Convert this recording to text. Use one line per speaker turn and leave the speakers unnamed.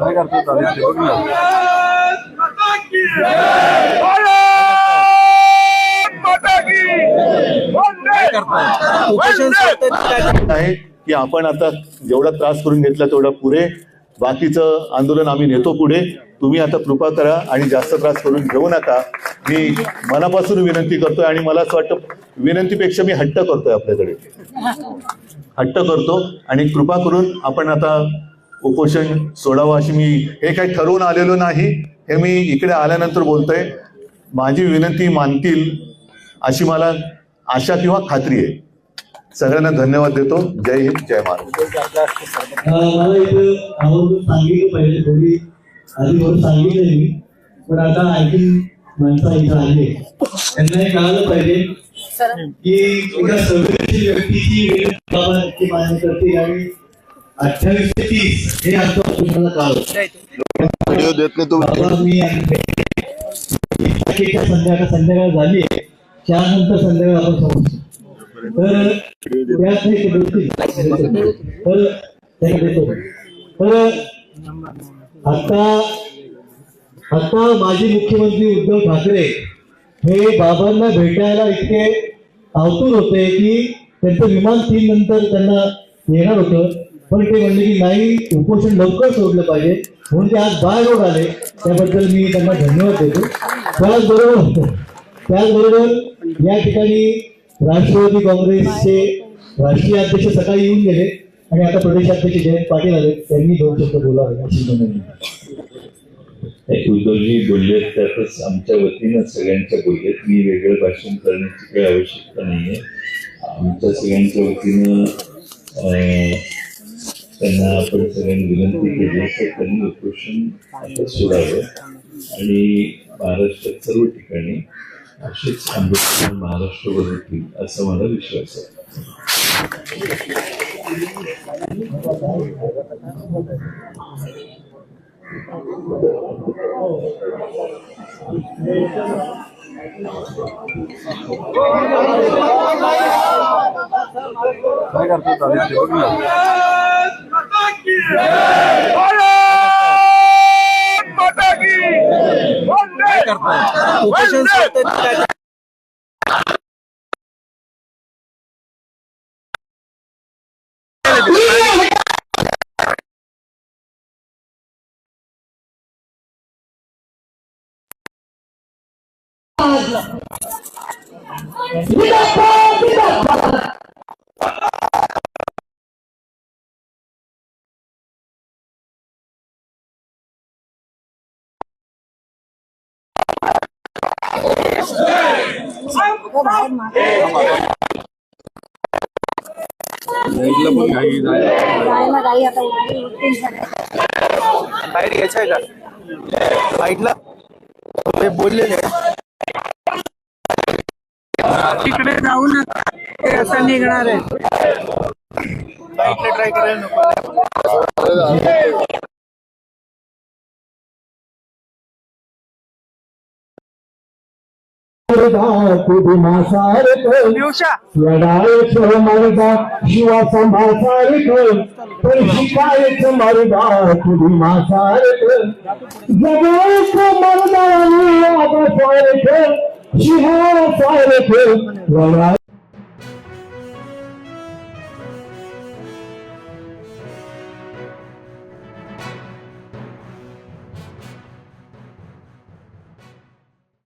काय करतो चालेल ते बघ ना काय करताय? उपोषण सोडतायत काय
आहे की आपण आता जेवढा त्रास करून घेतला तेवढा पुरे बाकीचं आंदोलन आम्ही नेतो पुढे. तुम्ही आता कृपा करा आणि जास्त त्रास करून घेऊ नका. मी मनापासून विनंती करतोय आणि मला असं वाटतं विनंतीपेक्षा मी हट्ट करतोय आपल्याकडे. हट्ट करतो आणि कृपा करून आपण आता उपोषण सोडावं अशी मी हे काही ठरवून आलेलो नाही. हे मी इकडे आल्यानंतर बोलतोय. माझी विनंती मानतील अशी मला आशा किंवा खात्री आहे. सगळ्यांना धन्यवाद देतो. जय हिंद जय महाराष्ट्र.
पाहिजे थोडी आधी थोडं सांगितलं मी. पण आता आणखी माणसं इथं आली त्यांना हे कळालं पाहिजे की व्यक्तीची मान्य करते आणि अठ्ठावीस ते तीस. हे आता तुम्हाला कळलं.
व्हिडिओ देत नाही
मी तारखेच्या संध्याकाळ संध्याकाळ झाली त्यानंतर संध्याकाळ आपण समजतो तर त्यात. तर ते देतो. तर आता आता माजी मुख्यमंत्री उद्धव ठाकरे हे बाबांना भेटायला इतके आतुर होते की त्यांचं विमान तीन नंतर त्यांना येणार होतं. पण ते म्हणले की नाही उपोषण लवकर सोडलं पाहिजे. म्हणून ते आज बाय रोड आले. त्याबद्दल मी त्यांना धन्यवाद देतो. त्याचबरोबर त्याचबरोबर या ठिकाणी राष्ट्रवादी काँग्रेसचे राष्ट्रीय अध्यक्ष सकाळी येऊन गेले आणि आता प्रदेशाध्यक्ष जयंत पाटील आले. त्यांनी दोन शब्द बोलावे. अशी विनंती.
उद्धवजी बोललेत त्यातच आमच्या वतीनं सगळ्यांच्या बोललेत. मी वेगळं भाषण करण्याची काही आवश्यकता नाही आहे आमच्या सगळ्यांच्या वतीनं त्यांना आपण सगळ्यांनी विनंती केली तर त्यांनी उपोषण आता सोडावं. आणि महाराष्ट्रात सर्व ठिकाणी असेच आंबेडकर महाराष्ट्र बनवतील असा मला विश्वास आहे.
काय करतो चालेल ते बघ ना काय करताय उपोषण सोडतायत काय जयंतला पण घाई जायला
जायला काही आता उठून- उठून सगळं.
बाहेर घ्यायचंय का साईडला ते बोललेले
तिकडे जाऊ नका ते असं निघणार आहे
साईडला ट्राय करायला नको
दिवसा
लढायचं मर्दा शिवाचा मासारक पण शिकायचं मरदा तुझी मासारक जगायचं मर्दा आणि सारख शिवा सारख लढाय